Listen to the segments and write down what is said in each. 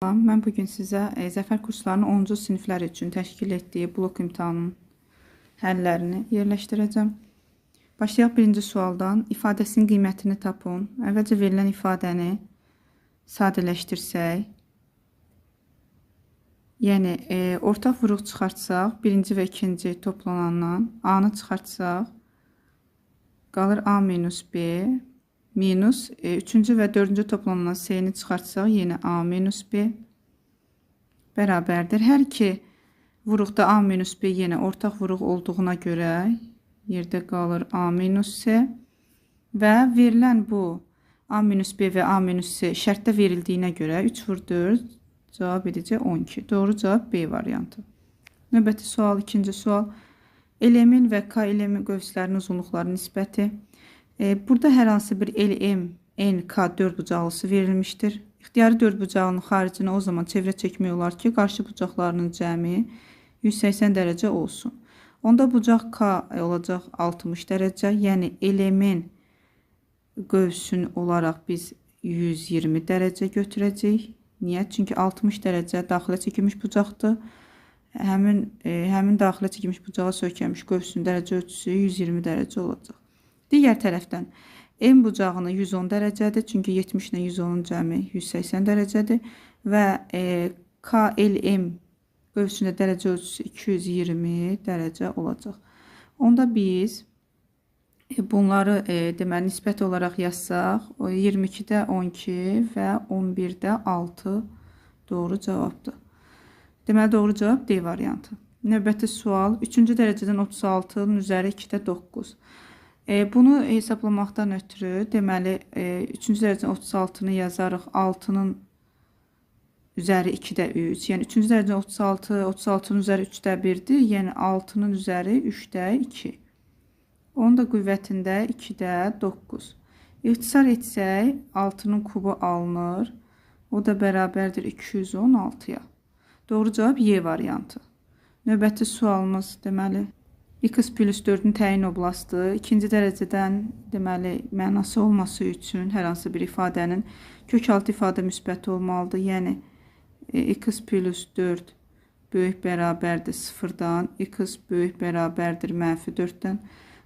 Mən bugün sizə e, Zəfər kurslarının 10-cu siniflər üçün təşkil etdiyi blok imtahanının həllərini yerləşdirəcəm. Başlayaq birinci sualdan. İfadəsinin qiymətini tapın. Əvvəlcə verilən ifadəni sadələşdirsək, yəni e, ortaq vuruq çıxartsaq, birinci və ikinci toplanandan A-nı çıxartsaq, qalır A minus B minus e, üçüncü və dördüncü toplanılan C-ni çıxartsaq, yenə A minus B bərabərdir. Hər iki vuruqda A minus B yenə ortaq vuruq olduğuna görə yerdə qalır A minus C və verilən bu A minus B və A minus C şərtdə verildiyinə görə 3 vur 4 cavab edəcək 12. Doğru cavab B variantı. Növbəti sual, ikinci sual. Elemin və K elemin qövslərinin uzunluqları nisbəti. Burada hər hansı bir LM, NK dördbucaqlısı verilmiştir. İxtiyari dördbucağının xaricinə o zaman çevrə çəkmək olar ki, qarşı bucaqlarının cəmi 180 dərəcə olsun. Onda bucaq K olacaq 60 dərəcə, yəni elemin qövsün olaraq biz 120 dərəcə götürəcəyik. Niyə? Çünki 60 dərəcə daxilə çəkilmiş bucaqdır. Həmin e, həmin daxilə çəkilmiş bucağa söykənmiş qövsün dərəcə ölçüsü 120 dərəcə olacaq. Digər tərəfdən M bucağını 110 dərəcədir. Çünki 70 ilə 110-un cəmi 180 dərəcədir və e, KLM qövsündə dərəcə ölçüsü 220 dərəcə olacaq. Onda biz e, bunları e, deməli nisbət olaraq yazsaq, 22-də 12 və 11-də 6 doğru cavabdır. Deməli doğru cavab D variantı. Növbəti sual 3-cü dərəcədən 36-nın üzəri 2-də 9. E, bunu hesablamaqdan ötürü deməli e, 3-cü dərəcənin 36-nı yazarıq. 6-nın üzəri 2-də 3. Yəni 3-cü dərəcənin 36, 36-nın üzəri 3-də 1-dir. Yəni 6-nın üzəri 3-də 2. Onun da qüvvətində 2-də 9. İxtisar etsək 6-nın kubu alınır. O da bərabərdir 216-ya. Doğru cavab Y variantı. Növbəti sualımız deməli x plus 4-ün təyin oblastı ikinci dərəcədən deməli mənası olması üçün hər hansı bir ifadənin kökaltı ifadə müsbət olmalıdır. Yəni e, x plus 4 böyük bərabərdir 0-dan, x böyük bərabərdir mənfi 4-dən.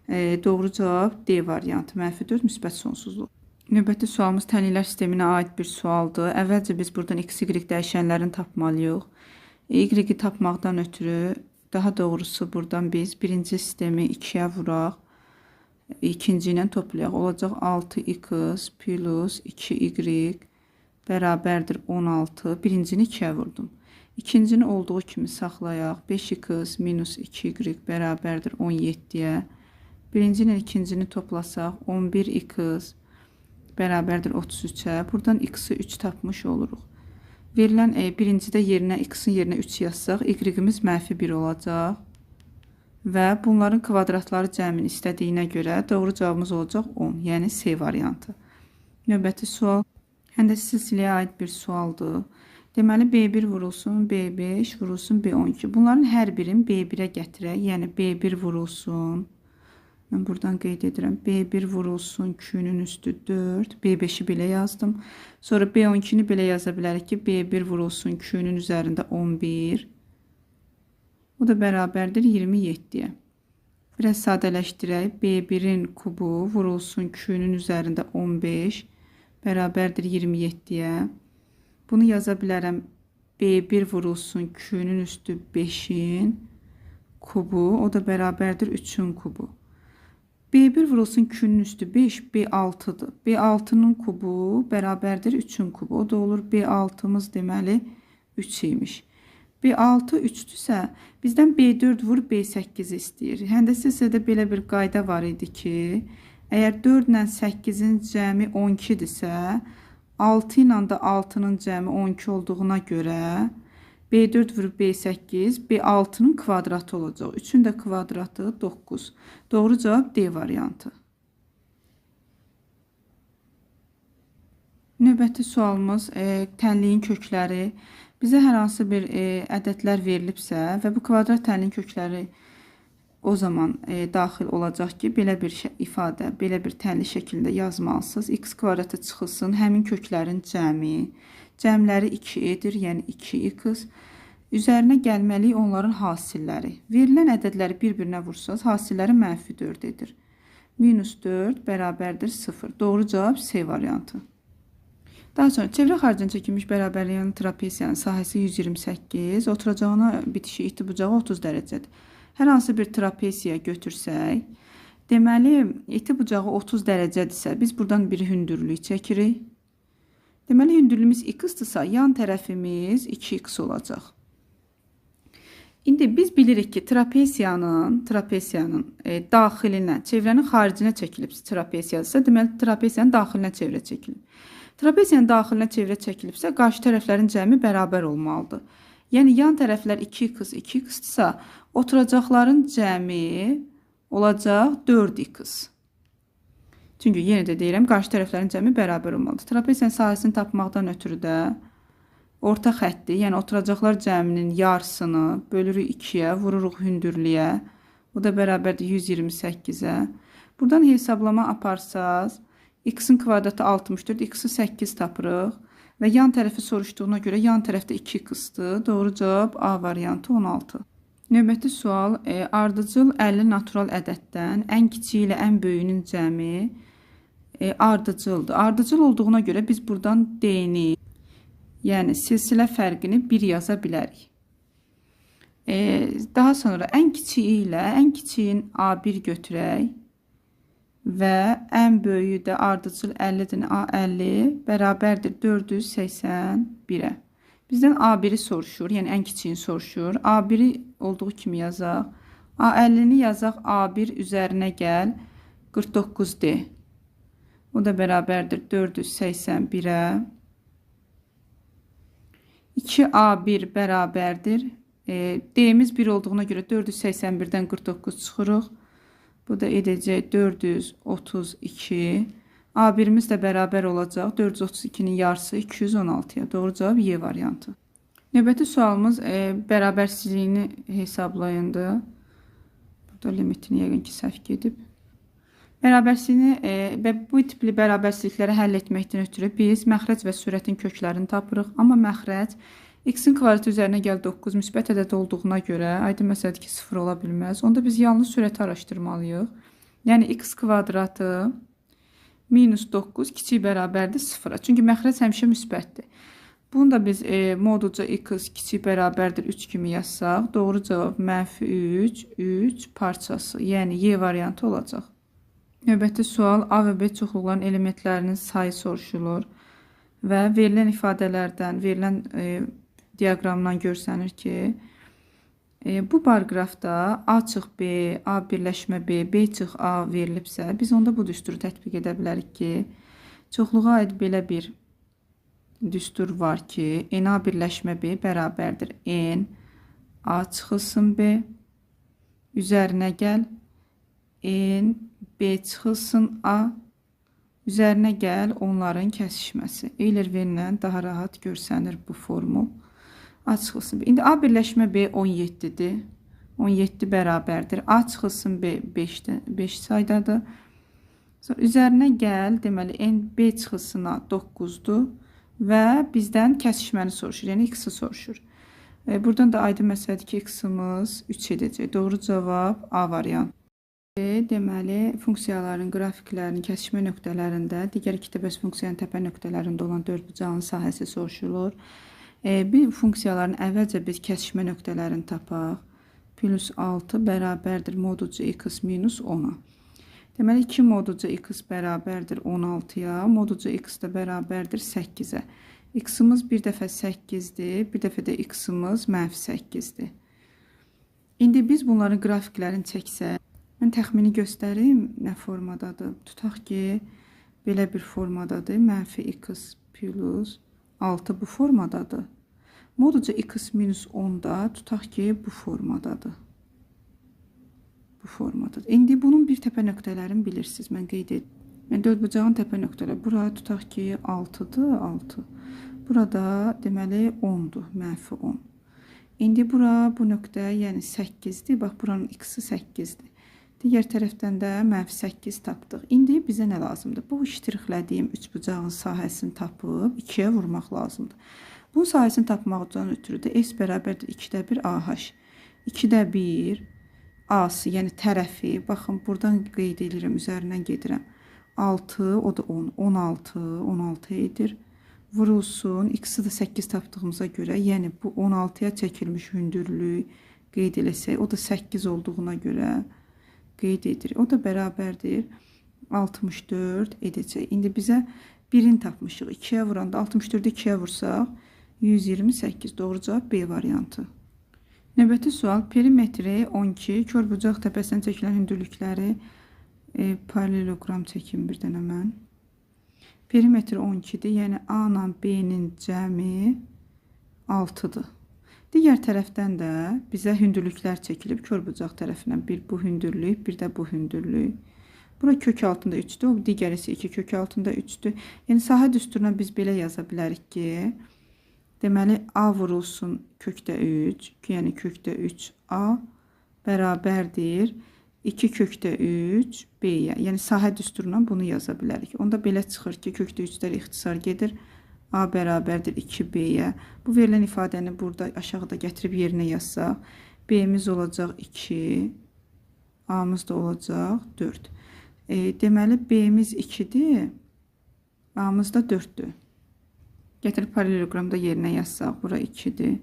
E, doğru cavab D variantı. Mənfi 4 müsbət sonsuzluq. Növbəti sualımız təhlillər sisteminə aid bir sualdır. Əvvəlcə biz buradan x, y dəyişənlərini tapmalıyıq. Y-i tapmaqdan ötürü daha doğrusu buradan biz birinci sistemi 2'ye vuraq. İkinci ilə toplayaq. Olacaq 6x plus 2y bərabərdir 16. Birincini 2'ye vurdum. İkincini olduğu kimi saxlayaq. 5x minus 2y bərabərdir 17-yə. Birinci ilə ikincini toplasaq 11x bərabərdir 33-ə. Buradan x-i 3 tapmış oluruq. Verilən e, birincidə yerinə x-in yerinə 3 yazsaq, y-imiz mənfi 1 olacaq. Və bunların kvadratları cəmini istədiyinə görə doğru cavabımız olacaq 10, yəni C variantı. Növbəti sual həndəsi silsiləyə aid bir sualdır. Deməli B1 vurulsun, B5 vurulsun, B12. Bunların hər birini B1-ə gətirək. Yəni B1 vurulsun, Mən buradan qeyd edirəm. B1 vurulsun Q-nün üstü 4. B5-i belə yazdım. Sonra B12-ni belə yaza bilərik ki, B1 vurulsun Q-nün üzərində 11. Bu da bərabərdir 27-yə. Biraz sadələşdirək. B1-in kubu vurulsun Q-nün üzərində 15 bərabərdir 27-yə. Bunu yaza bilərəm. B1 vurulsun Q-nün üstü 5-in kubu, o da bərabərdir 3-ün kubu. B1 vurulsun Q'nun üstü 5, B6'dır. B6'nın kubu bərabərdir 3'ün kubu. O da olur B6'mız deməli 3 imiş. B6 3-dürsə, bizdən B4 vur B8 istəyir. Həndəsə hissədə belə bir qayda var idi ki, əgər 4 ilə 8-in cəmi 12-dirsə, 6 ilə də 6-nın cəmi 12 olduğuna görə B4 vurub B8, B6'nın kvadratı olacaq. 3-ün də kvadratı 9. Doğru cavab D variantı. Növbəti sualımız e, tənliyin kökləri. Bizə hər hansı bir e, ədədlər verilibsə və bu kvadrat tənliyin kökləri o zaman e, daxil olacaq ki, belə bir ifadə, belə bir tənli şəklində yazmalısınız. x kvadratı çıxılsın, həmin köklərin cəmi Cəmləri 2 edir, yəni 2x. Üzərinə gəlməliyik onların hasilləri. Verilən ədədləri bir-birinə vursanız, hasilləri mənfi 4 edir. Minus 4 bərabərdir 0. Doğru cavab C variantı. Daha sonra çevrə xaricində çəkilmiş bərabərliyin trapesiyanın sahəsi 128, oturacağına bitişi iti bucağı 30 dərəcədir. Hər hansı bir trapesiya götürsək, deməli iti bucağı 30 dərəcədirsə, biz buradan bir hündürlük çəkirik. Deməli hündürlüyümüz x-dırsa, yan tərəfimiz 2x olacaq. İndi biz bilirik ki, trapesiyanın, trapesiyanın e, daxilinə, çevrənin xaricinə çəkilib trapesiyadırsa, deməli trapesiyanın daxilinə çevrə çəkilib. Trapesiyanın daxilinə çevrə çəkilibsə, qarşı tərəflərin cəmi bərabər olmalıdır. Yəni yan tərəflər 2x 2x-dırsa, oturacaqların cəmi olacaq 4x. Çünki yenə də deyirəm, qarşı tərəflərin cəmi bərabər olmalıdır. Trapesiyanın sahəsini tapmaqdan ötürü də orta xətti, yəni oturacaqlar cəminin yarısını bölürük 2-yə, vururuq hündürlüyə. O da bərabərdir 128-ə. Buradan hesablama aparsaz, x-in kvadratı 64, x-i 8 tapırıq və yan tərəfi soruşduğuna görə yan tərəfdə 2x-dır. Doğru cavab A variantı 16. Növbəti sual, e, ardıcıl 50 natural ədəddən ən kiçiyi ilə ən böyüyünün cəmi e, ardıcıldır. Ardıcıl olduğuna görə biz buradan D-ni, yəni silsilə fərqini 1 yaza bilərik. E, daha sonra ən kiçiyi ilə ən kiçiyin A1 götürək və ən böyüyü də ardıcıl 50-dir. A50 bərabərdir 481-ə. Bizdən A1-i soruşur, yəni ən kiçiyini soruşur. A1-i olduğu kimi yazaq. A50-ni yazaq A1 üzərinə gəl 49D. O da bərabərdir 481-ə. 2A1 bərabərdir. E, D-miz 1 olduğuna görə 481-dən 49 çıxırıq. Bu da edəcək 432. A1'imiz də bərabər olacaq. 432-nin yarısı 216-ya. Doğru cavab Y variantı. Növbəti sualımız e, bərabərsizliyini hesablayındı. Burada limitini yəqin ki, səhv gedib. Bərabərsizliyini e, bu tipli bərabərsizlikləri həll etməkdən ötürü biz məxrəc və sürətin köklərini tapırıq. Amma məxrəc X-in kvadratı üzərinə gəl 9 müsbət ədəd olduğuna görə aydın məsələdir ki, 0 ola bilməz. Onda biz yalnız sürəti araşdırmalıyıq. Yəni x kvadratı minus 9 kiçik bərabərdir 0-a. Çünki məxrəc həmişə müsbətdir. Bunu da biz e, modulca x kiçik bərabərdir 3 kimi yazsaq, doğru cavab mənfi 3, 3 parçası, yəni Y variantı olacaq. Növbəti sual A və B çoxluqların elementlərinin sayı soruşulur və verilən ifadələrdən, verilən e, diaqramdan görsənir ki, e, bu barqrafda A çıx B, A birləşmə B, B çıx A verilibsə, biz onda bu düsturu tətbiq edə bilərik ki, çoxluğa aid belə bir düstur var ki, N A birləşmə B bərabərdir. N A çıxılsın B üzərinə gəl. N B çıxılsın A üzərinə gəl onların kəsişməsi. Euler verilən daha rahat görsənir bu formul açılsın. İndi A birləşmə B 17-dir. 17 bərabərdir. A çıxılsın B 5-dir. 5 saydadır. Sonra üzərinə gəl, deməli N B çıxılsına 9-dur və bizdən kəsişməni soruşur. Yəni x-i soruşur. E, buradan da aydın məsələdir ki, x-imiz 3 edəcək. Doğru cavab A variantı. Deməli, funksiyaların qrafiklərinin kəsişmə nöqtələrində digər iki təbəs funksiyanın təpə nöqtələrində olan dördbucağın sahəsi soruşulur. E, bir funksiyaların əvvəlcə biz kəsişmə nöqtələrini tapaq. Plus 6 bərabərdir moducu x minus 10-a. Deməli 2 moducu x bərabərdir 16-ya, moducu x də bərabərdir 8-ə. X-imiz bir dəfə 8-dir, bir dəfə də x-imiz mənfi 8-dir. İndi biz bunların qrafiklərini çəksək, mən təxmini göstərim nə formadadır. Tutaq ki, belə bir formadadır. Mənfi x plus 6 bu formadadır. Moduca x minus 10 da tutaq ki bu formadadır. Bu formadadır. İndi bunun bir təpə nöqtələrini bilirsiniz. Mən qeyd etdim. Yəni dördbucağın təpə nöqtələri. Bura tutaq ki 6-dır, 6. Burada deməli 10-dur, mənfi 10. İndi bura bu nöqtə yəni 8-dir. Bax buranın x-i 8-dir. Digər tərəfdən də mənfi 8 tapdıq. İndi bizə nə lazımdır? Bu ştrixlədiyim üçbucağın sahəsini tapıb 2-yə vurmaq lazımdır. Bunun sahəsini tapmaqdan ötürü də S bərabərdir 2-də 1 AH. 2-də 1 A-sı, yəni tərəfi, baxın buradan qeyd edirəm, üzərindən gedirəm. 6, o da 10, 16, 16 edir. Vurulsun, x-i də 8 tapdığımıza görə, yəni bu 16-ya çəkilmiş hündürlük qeyd eləsək, o da 8 olduğuna görə qeyd edirik. O da bərabərdir 64 edəcək. İndi bizə 1-in tapmışıq. 2-yə vuranda 64-ü 2-yə vursaq 128. Doğru cavab B variantı. Növbəti sual perimetri 12 körbucaq təpəsindən çəkilən hündürlükləri e, paraleloqram çəkim bir dənə mən. Perimetr 12-dir. Yəni A ilə B-nin cəmi 6-dır. Digər tərəfdən də bizə hündürlüklər çəkilib körbucaq tərəfindən. Bir bu hündürlük, bir də bu hündürlük. Bura kök altında 3-dür, o digəri isə 2 kök altında 3-dür. Yəni sahə düsturuna biz belə yaza bilərik ki, deməli A vurulsun kökdə 3, yəni kökdə 3A bərabərdir 2 kökdə 3 B-yə. Yəni sahə düsturuna bunu yaza bilərik. Onda belə çıxır ki, kökdə 3-lər ixtisar gedir. A bərabərdir 2B-yə. Bu verilən ifadəni burada aşağıda gətirib yerinə yazsaq, B-miz olacaq 2, A-mız da olacaq 4. E, deməli B-miz 2-dir, A-mız da 4-dür. Gətirib paraleloqramda yerinə yazsaq, bura 2-dir.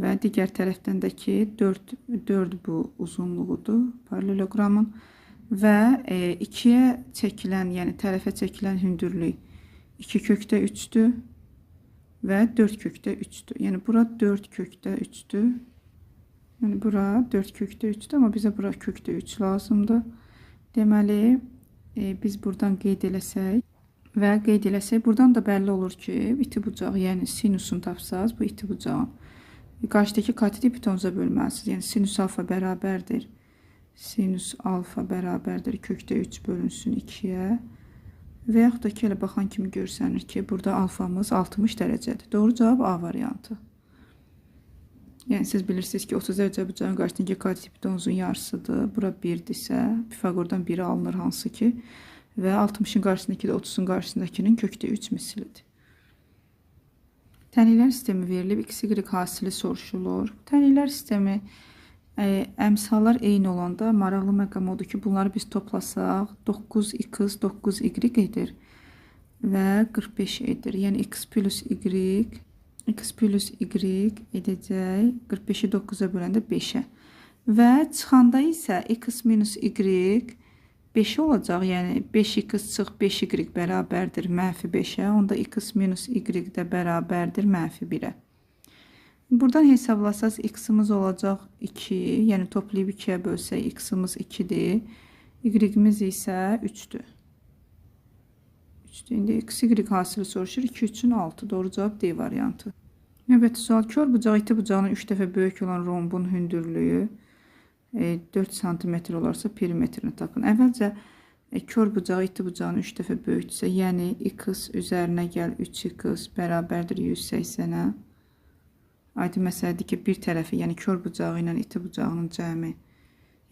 Və digər tərəfdən də ki 4, 4 bu uzunluğudur paraleloqramın. Və e, 2-yə çəkilən, yəni tərəfə çəkilən hündürlük 2 kökdə 3-dür və 4 kökdə 3-dür. Yəni bura 4 kökdə 3-dür. Yəni bura 4 kökdə 3-dür, amma bizə bura kökdə 3 lazımdır. Deməli, e, biz buradan qeyd eləsək və qeyd eləsək, buradan da bəlli olur ki, iti bucaq, yəni sinusunu tapsaz, bu iti bucağın qarşıdakı kateti pitonuza bölməlisiniz. Yəni sinus alfa bərabərdir. Sinus alfa bərabərdir kökdə 3 bölünsün 2-yə. Və yaxud da ki, elə baxan kimi görsənir ki, burada alfamız 60 dərəcədir. Doğru cavab A variantı. Yəni siz bilirsiniz ki, 30 dərəcə bucağın qarşısındakı qat donuzun yarısıdır. Bura 1-dirsə, Pifaqordan 1 alınır hansı ki, və 60-ın qarşısındakı da 30-un qarşısındakının kökdə 3 mislidir. Tənliklər sistemi verilib, x, y hasili soruşulur. Tənliklər sistemi əmsallar eyni olanda maraqlı məqam odur ki, bunları biz toplasaq 9x 9y edir və 45 edir. Yəni x plus y x plus y edəcək 45-i 9-a böləndə 5-ə. Və çıxanda isə x minus y 5 olacaq. Yəni 5x çıx 5y bərabərdir mənfi 5-ə. Onda x minus y də bərabərdir mənfi 1-ə. Buradan hesablasaz x-imiz olacaq 2. Yəni toplayıb 2-yə bölsək x-imiz 2-dir. Y-imiz isə 3-dür. 3-dür. İndi x, y hasili soruşur. 2, 3-ün 6. Doğru cavab D variantı. Növbəti sual. Kör bucaq iti bucağının 3 dəfə böyük olan rombun hündürlüyü 4 cm olarsa perimetrini tapın. Əvvəlcə e, kör bucağı iti bucağının 3 dəfə böyükdürsə, yəni x üzərinə gəl 3x bərabərdir 180-ə. Aydın məsələdir ki, bir tərəfi, yəni kör bucağı ilə iti bucağının cəmi,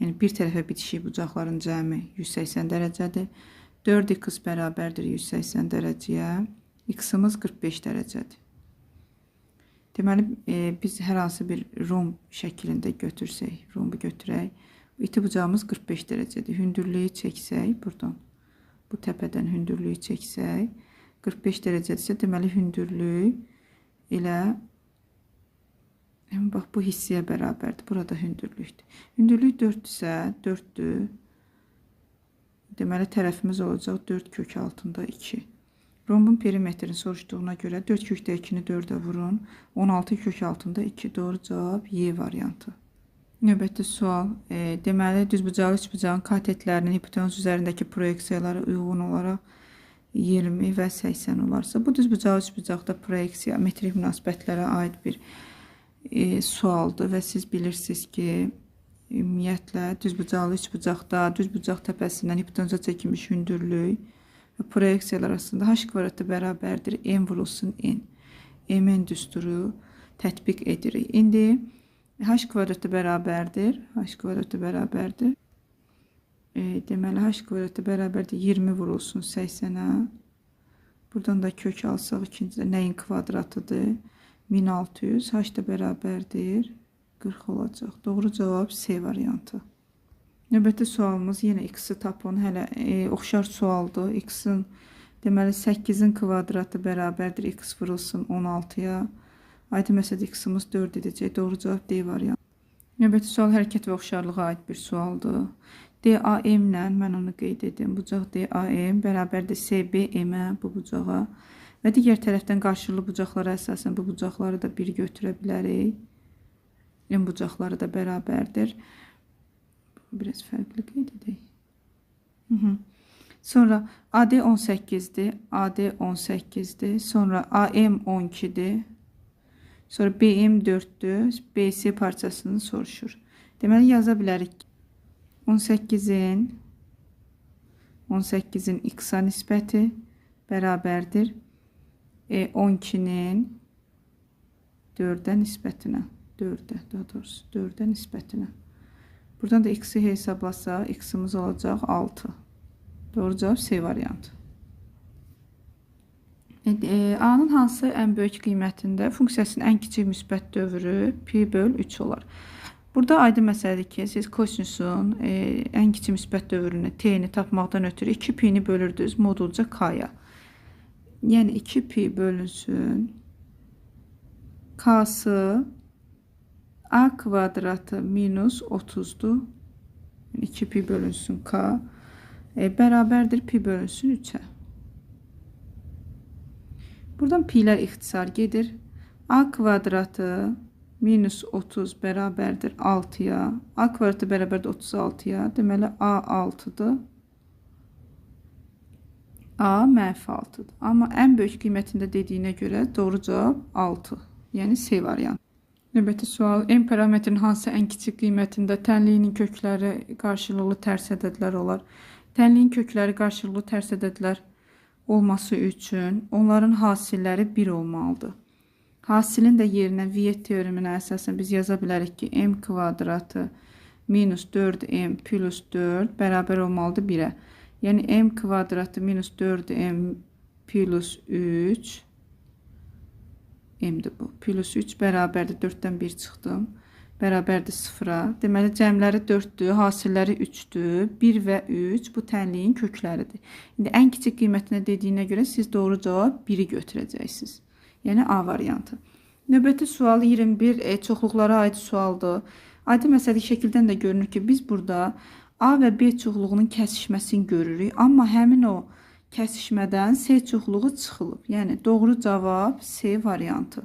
yəni bir tərəfə bitişik bucaqların cəmi 180 dərəcədir. 4x bərabərdir 180 dərəcəyə. X-ımız 45 dərəcədir. Deməli, e, biz hər hansı bir rom şəklində götürsək, rombu götürək. İti bucağımız 45 dərəcədir. Hündürlüyü çəksək, buradan bu təpədən hündürlüyü çəksək, 45 dərəcədirsə, deməli hündürlük elə Yəni bax bu hissəyə bərabərdir. Burada hündürlükdür. Hündürlük 4-dürsə, 4-dür. Deməli tərəfimiz olacaq 4 kök altında 2. Rombun perimetrini soruşduğuna görə 4 kökdə 2-ni 4-ə vurun. 16 kök altında 2. Doğru cavab Y variantı. Növbəti sual. E, deməli düzbucaqlı üçbucağın katetlərinin hipotenuz üzərindəki proyeksiyaları uyğun olaraq 20 və 80 olarsa, bu düzbucaqlı üçbucaqda proyeksiya metrik münasibətlərə aid bir e, sualdır və siz bilirsiniz ki, ümumiyyətlə düzbucaqlı üçbucaqda düzbucaq təpəsindən hipotenuza çəkilmiş hündürlük və proyeksiyalar arasında h kvadratı bərabərdir n vurulsun n. Mn düsturu tətbiq edirik. İndi h kvadratı bərabərdir. h kvadratı bərabərdir. E, deməli h kvadratı bərabərdir 20 vurulsun 80-ə. Buradan da kök alsaq ikincidə nəyin kvadratıdır? 1600. H da bərabərdir 40 olacaq. Doğru cavab C variantı. Növbəti sualımız yenə x-i tapın. Hələ e, oxşar sualdır. X-in deməli 8-in kvadratı bərabərdir x vurulsun 16-ya. Aydın məsələdə x-imiz 4 edəcək. Doğru cavab D variantı. Növbəti sual hərəkət və oxşarlığa aid bir sualdır. DAM ilə mən onu qeyd edim. Bucaq DAM bərabərdir CBM-ə bu bucağa və digər tərəfdən qarşılıqlı bucaqlara əsasən bu bucaqları da bir götürə bilərik. M bucaqları da bərabərdir. Biraz fərqli qeyd edək. Hı -hı. Sonra AD 18-dir, AD 18-dir. Sonra AM 12-dir. Sonra BM 4-dür. BC parçasını soruşur. Deməli yaza bilərik. 18-in 18-in x-a nisbəti bərabərdir. E, 12-nin 4-ə nisbətinə. 4-ə, daha doğrusu 4-ə nisbətinə. Buradan da x-i hesablasaq, x-imiz olacaq 6. Doğru cavab C variantı. E, A-nın hansı ən böyük qiymətində funksiyasının ən kiçik müsbət dövrü pi böl 3 olar. Burada aydın məsələdir ki, siz kosinusun e, ən kiçik müsbət dövrünü t-ni tapmaqdan ötürü 2 pi-ni bölürdünüz modulca k-ya. Yəni 2 pi bölünsün k-sı a kvadratı minus 30'dur. 2 pi bölünsün k e, bərabərdir pi bölünsün 3-ə. Buradan pi'lər ixtisar gedir. a kvadratı minus 30 bərabərdir 6-ya. A kvadratı bərabərdir 36-ya. Deməli A 6-dır. A mənfi 6-dır. Amma ən böyük qiymətində dediyinə görə doğru cavab 6. Yəni C variantı. Növbəti sual. M parametrinin hansı ən kiçik qiymətində tənliyinin kökləri qarşılıqlı tərs ədədlər olar? Tənliyin kökləri qarşılıqlı tərs ədədlər olması üçün onların hasilləri 1 olmalıdır. Hasilin də yerinə Viet teoreminə əsasən biz yaza bilərik ki, m kvadratı minus 4m plus 4 bərabər olmalıdır 1-ə. Yəni m kvadratı minus 4m plus 3 m'dir bu. Plus 3 bərabərdir 4-dən 1 çıxdım. Bərabərdir 0-a. Deməli cəmləri 4-dür, hasilləri 3-dür. 1 və 3 bu tənliyin kökləridir. İndi ən kiçik qiymətinə dediyinə görə siz doğru cavab 1-i götürəcəksiniz. Yəni A variantı. Növbəti sual 21 e, çoxluqlara aid sualdır. Aydın məsələ şəkildən də görünür ki, biz burada A və B çoxluğunun kəsişməsini görürük, amma həmin o kəsişmədən C çoxluğu çıxılıb. Yəni doğru cavab C variantı.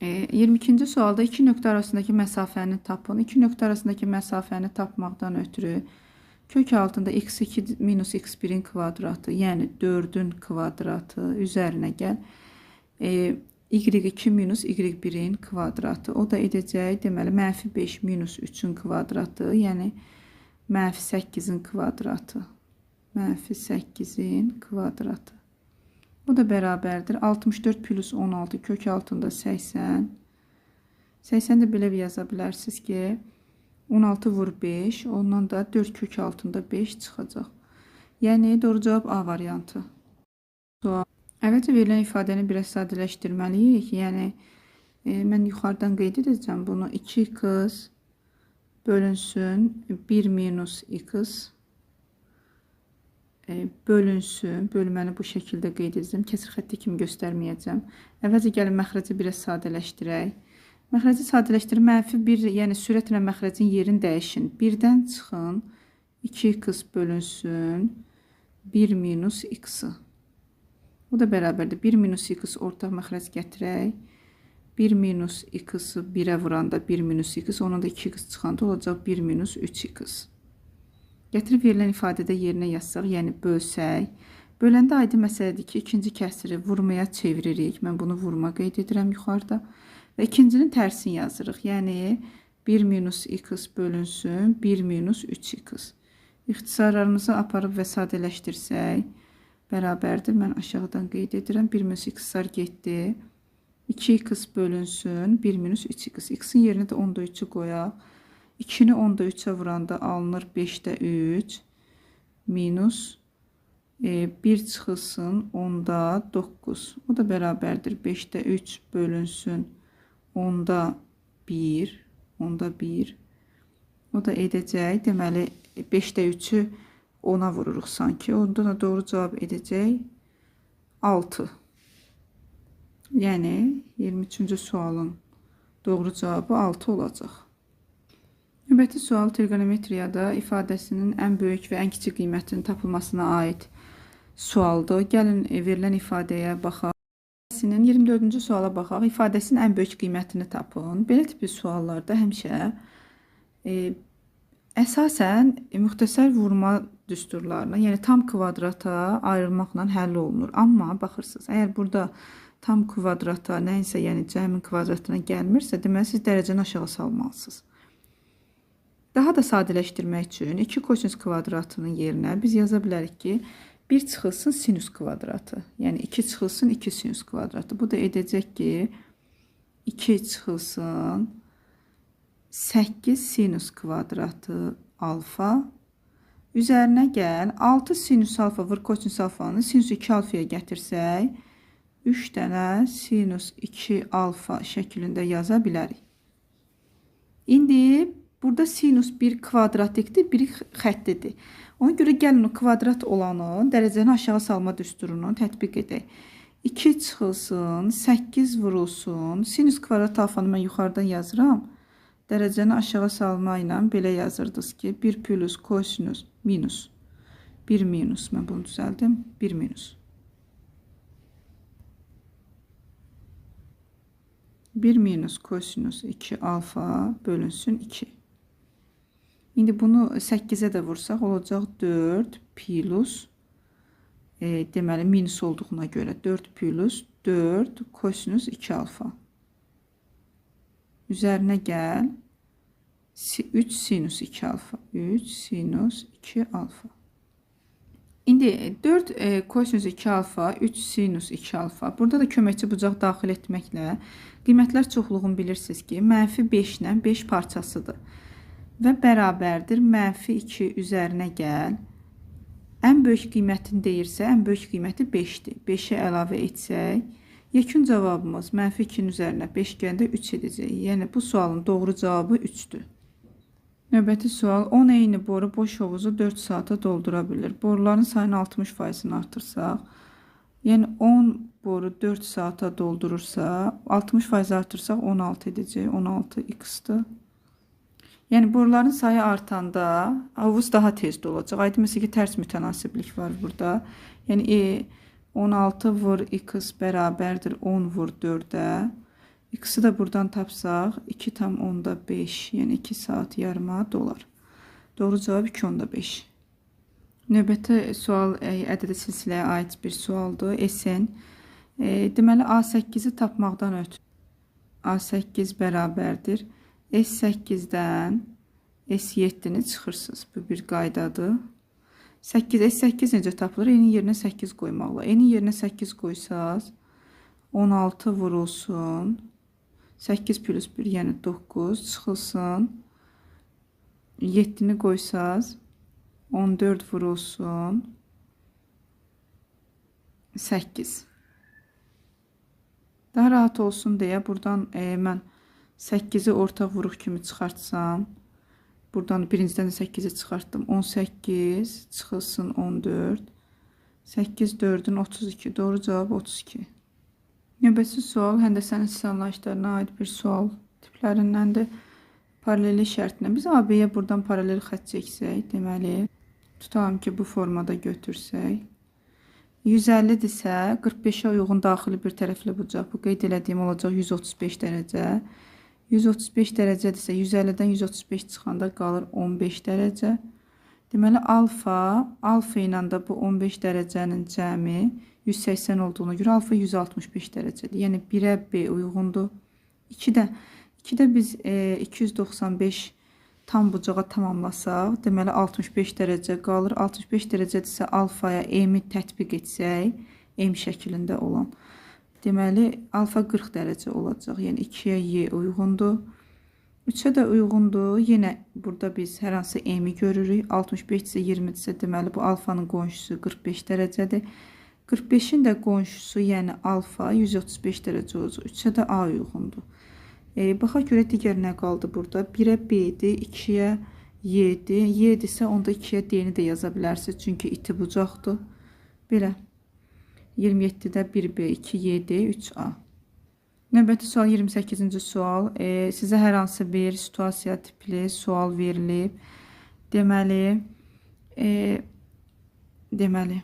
E, 22-ci sualda iki nöqtə arasındakı məsafəni tapın. İki nöqtə arasındakı məsafəni tapmaqdan ötürü kök altında x2 minus x1-in kvadratı, yəni 4-ün kvadratı üzərinə gəl. E, y2 minus y1-in kvadratı. O da edəcək, deməli, mənfi 5 minus 3-ün kvadratı, yəni mənfi 8-in kvadratı. Mənfi 8-in kvadratı. Bu da bərabərdir. 64 plus 16 kök altında 80. 80 də belə yaza bilərsiniz ki, 16 vur 5, ondan da 4 kök altında 5 çıxacaq. Yəni doğru cavab A variantı. Sual Əvvəlcə verilən ifadəni biraz sadələşdirməliyik. Yəni e, mən yuxarıdan qeyd edəcəm bunu 2x bölünsün 1 minus x e, bölünsün. Bölməni bu şəkildə qeyd edəcəm. Kəsir xətti kimi göstərməyəcəm. Əvvəlcə gəlin məxrəci biraz sadələşdirək. Məxrəci sadələşdir. Mənfi 1, yəni sürətlə məxrəcin yerini dəyişin. 1-dən çıxın. 2x bölünsün 1 minus x-i. Bu da bərabərdir. 1 minus x ortaq məxrəc gətirək. 1 minus x-i 1-ə vuranda 1 minus x, onun da 2x çıxanda olacaq 1 minus 3x. Gətirib verilən ifadədə yerinə yazsaq, yəni bölsək. Böləndə aydın məsələdir ki, ikinci kəsiri vurmaya çeviririk. Mən bunu vurma qeyd edirəm yuxarıda. Və ikincinin tərsini yazırıq. Yəni 1 minus x bölünsün 1 minus 3x. İxtisarlarımızı aparıb və sadələşdirsək, bərabərdir. Mən aşağıdan qeyd edirəm. 1 minus x-lar getdi. 2x bölünsün 1 minus 3x. X-in yerinə də 10-da 3-ü qoyaq. 2-ni 10-da 3-ə vuranda alınır 5-də 3 minus e, 1 çıxılsın 10-da 9. O da bərabərdir 5-də 3 bölünsün 10-da 1 10-da 1 o da edəcək deməli 5-də 3-ü 10-a vururuq sanki. Onda da doğru cavab edəcək 6. Yəni 23-cü sualın doğru cavabı 6 olacaq. Növbəti sual trigonometriyada ifadəsinin ən böyük və ən kiçik qiymətinin tapılmasına aid sualdır. Gəlin e, verilən ifadəyə baxaq. İfadəsinin 24-cü suala baxaq. İfadəsinin ən böyük qiymətini tapın. Belə tipli suallarda həmişə e, əsasən e, müxtəsər vurma düsturlarına, yəni tam kvadrata ayrılmaqla həll olunur. Amma baxırsınız, əgər burada tam kvadrata nəyinsə, yəni cəmin kvadratına gəlmirsə, deməli siz dərəcəni aşağı salmalısınız. Daha da sadələşdirmək üçün 2 kosinus kvadratının yerinə biz yaza bilərik ki, 1 çıxılsın sinus kvadratı. Yəni 2 çıxılsın 2 sinus kvadratı. Bu da edəcək ki, 2 çıxılsın 8 sinus kvadratı alfa üzərinə gəl 6 sinus alfa vur kosinus alfanı sinus 2 alfaya gətirsək 3 dənə sinus 2 alfa şəklində yaza bilərik. İndi Burada sinus bir kvadratikdir, biri xəttidir. Ona görə gəlin o kvadrat olanı dərəcəni aşağı salma düsturunu tətbiq edək. 2 çıxılsın, 8 vurulsun. Sinus kvadrat alfanı mən yuxarıdan yazıram. Dərəcəni aşağı salma ilə belə yazırdınız ki, 1 plus kosinus minus 1 minus mən bunu düzəldim. 1 minus. 1 minus kosinus 2 alfa bölünsün 2. İndi bunu 8'e də vursaq olacaq 4 plus e, deməli minus olduğuna görə 4 plus 4 kosinus 2 alfa. Üzərinə gəl 3 sinus 2 alfa. 3 sinus 2 alfa. İndi 4 e, kosinus 2 alfa, 3 sinus 2 alfa. Burada da köməkçi bucaq daxil etməklə qiymətlər çoxluğunu bilirsiniz ki, mənfi 5 ilə 5 parçasıdır və bərabərdir mənfi 2 üzərinə gəl. Ən böyük qiymətini deyirsə, ən böyük qiyməti 5-dir. 5-ə əlavə etsək, yekun cavabımız mənfi 2-nin üzərinə 5 gəndə 3 edəcək. Yəni bu sualın doğru cavabı 3-dür. Növbəti sual 10 eyni boru boş hovuzu 4 saata doldura bilir. Boruların sayını 60%-ni artırsaq, yəni 10 boru 4 saata doldurursa, 60% artırsaq 16 edəcək. 16 x-dır. Yəni boruların sayı artanda havuz daha tez dolacaq. Aydın məsələ ki, tərs mütənasiblik var burada. Yəni e 16 vur x bərabərdir 10 vur 4-ə. X-i də buradan tapsaq 2 tam onda 5, yəni 2 saat yarıma dolar. Doğru cavab 2 onda 5. Növbəti sual e, ədədi silsiləyə aid bir sualdır. SN. E, deməli A8-i tapmaqdan ötürü A8 bərabərdir S8-dən S7-ni çıxırsınız. Bu bir qaydadır. 8 S8 necə tapılır? N-in yerinə 8 qoymaqla. N-in yerinə 8 qoysaz 16 vurulsun. 8 plus 1 yəni 9 çıxılsın. 7-ni qoysaz 14 vurulsun. 8. Daha rahat olsun deyə buradan e, mən 8-i orta vuruq kimi çıxartsam, buradan birincidən də 8-i çıxartdım. 18 çıxılsın 14. 8 4-ün 32. Doğru cavab 32. Növbəti sual həndəsənin sistemlaşlarına aid bir sual tiplərindəndir. Paralellik şərtinə biz AB-yə buradan paralel xətt çəksək, deməli, tutalım ki, bu formada götürsək, 150-dirsə, 45-ə uyğun daxili bir tərəfli bucaq. Bu qeyd elədiyim olacaq 135 dərəcə. 135 dərəcədirsə 150-dən 135 çıxanda qalır 15 dərəcə. Deməli alfa, alfa ilə də bu 15 dərəcənin cəmi 180 olduğuna görə alfa 165 dərəcədir. Yəni 1-ə B uyğundur. 2-də 2-də biz e, 295 tam bucağa tamamlasaq, deməli 65 dərəcə qalır. 65 dərəcədirsə alfaya m-i tətbiq etsək, m şəklində olan Deməli, alfa 40 dərəcə olacaq. Yəni 2-yə y uyğundur. 3-ə də uyğundur. Yenə burada biz hər hansı m-i görürük. 65 isə 20-dirsə, deməli bu alfanın qonşusu 45 dərəcədir. 45-in də qonşusu, yəni alfa 135 dərəcə olacaq. 3-ə də a uyğundur. E, baxaq görə digər nə qaldı burada? 1-ə b-dir, 2-yə y-dir. Y-dirsə onda 2-yə d-ni də yaza bilərsiniz. Çünki iti bucaqdır. Belə. 27-də 1b, 2y-dir, 3a. Növbəti sual 28-ci sual. E, sizə hər hansı bir situasiya tipli sual verilib. Deməli, e, deməli,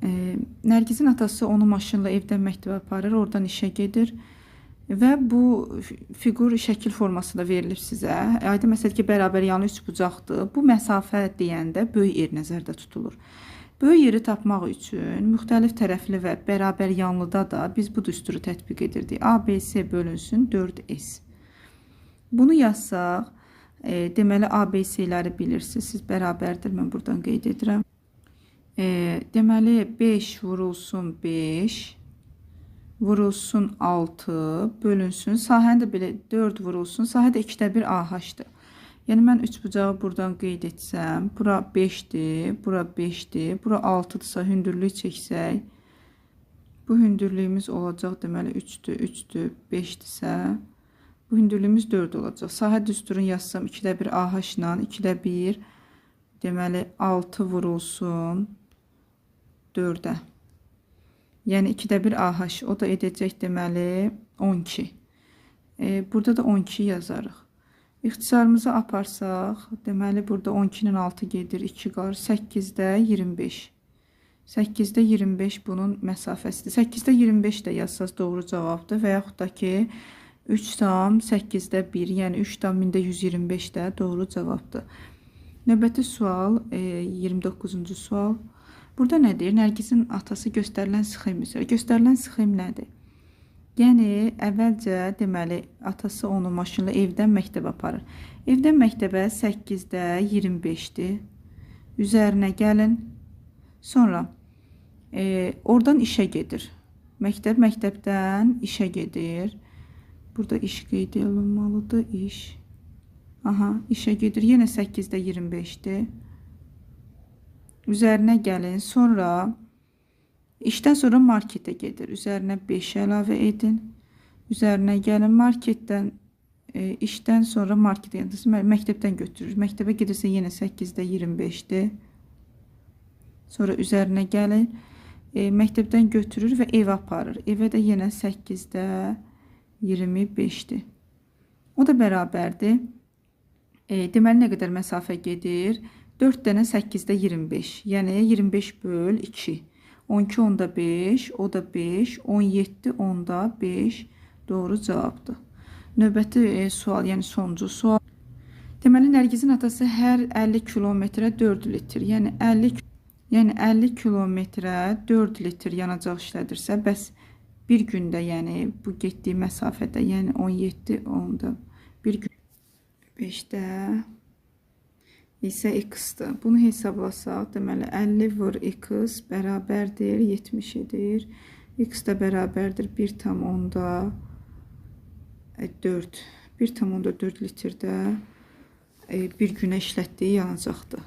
Nərgizin atası onu maşınla evdən məktəbə aparır, oradan işə gedir. Və bu fiqur şəkil formasında verilib sizə. Aydın məsəl ki, bərabər yanı üç bucaqdır. Bu məsafə deyəndə böyük yer nəzərdə tutulur. Böyük yeri tapmaq üçün müxtəlif tərəfli və bərabər yanlıda da biz bu düsturu tətbiq edirdik. ABC bölünsün 4S. Bunu yazsaq, e, deməli ABC-ləri bilirsiniz. Siz bərabərdir. Mən buradan qeyd edirəm. E, deməli 5 vurulsun 5 vurulsun 6 bölünsün. Sahəni də belə 4 vurulsun. Sahə də 2də 1 AH-dır. Yəni mən üç bucağı buradan qeyd etsəm, bura 5-dir, bura 5-dir, bura 6-dırsa hündürlük bu hündürlüyümüz olacaq deməli 3-dür, 3-dür, 5-dirsə, bu hündürlüyümüz 4 olacaq. Sahə düsturunu yazsam 2-də 1 AH ilə 2-də 1 deməli 6 vurulsun 4-ə. Yəni 2-də 1 AH o da edəcək deməli 12. E, burada da 12 yazarıq. İxtisarımızı aparsaq, deməli burada 12-nin 6 gedir, 2 qalır, 8-də 25. 8-də 25 bunun məsafəsidir. 8-də 25 də yazsaz doğru cavabdır və yaxud da ki 3 tam 8-də 1, yəni 3 tam 1000-də 125 də doğru cavabdır. Növbəti sual, e, 29-cu sual. Burada nə deyir? Nərgizin atası göstərilən sxem üzrə. Göstərilən sxem nədir? Yəni əvvəlcə deməli atası onu maşınla evdən məktəbə aparır. Evdən məktəbə 8-də 25-dir. Üzərinə gəlin. Sonra e, oradan işə gedir. Məktəb məktəbdən işə gedir. Burada iş qeyd olunmalıdır, iş. Aha, işə gedir. Yenə 8-də 25-dir. Üzərinə gəlin. Sonra İşdən sonra marketə gedir. Üzərinə 5 əlavə edin. Üzərinə gəlin marketdən e, işdən sonra marketə yəni məktəbdən götürür. Məktəbə gedirsə yenə 8-də 25-dir. Sonra üzərinə gəlin. E, məktəbdən götürür və evə aparır. Evə də yenə 8-də 25-dir. O da bərabərdir. E, deməli nə qədər məsafə gedir? 4 dənə 8-də 25. Yəni 25 böl 2. 12 onda 5, o da 5, 17 onda 5 doğru cavabdır. Növbəti e, sual, yəni sonuncu sual. Deməli Nərgizin atası hər 50 kilometrə 4 litr, yəni 50 yəni 50 kilometrə 4 litr yanacaq işlədirsə, bəs bir gündə, yəni bu getdiyi məsafədə, yəni 17 onda bir gün 5-də isə x-dir. Bunu hesablasaq, deməli 50 vur x bərabərdir 77-dir. x də bərabərdir 1,4 1,4 e, litrdə e, bir günə işlətdiyi yanacaqdır.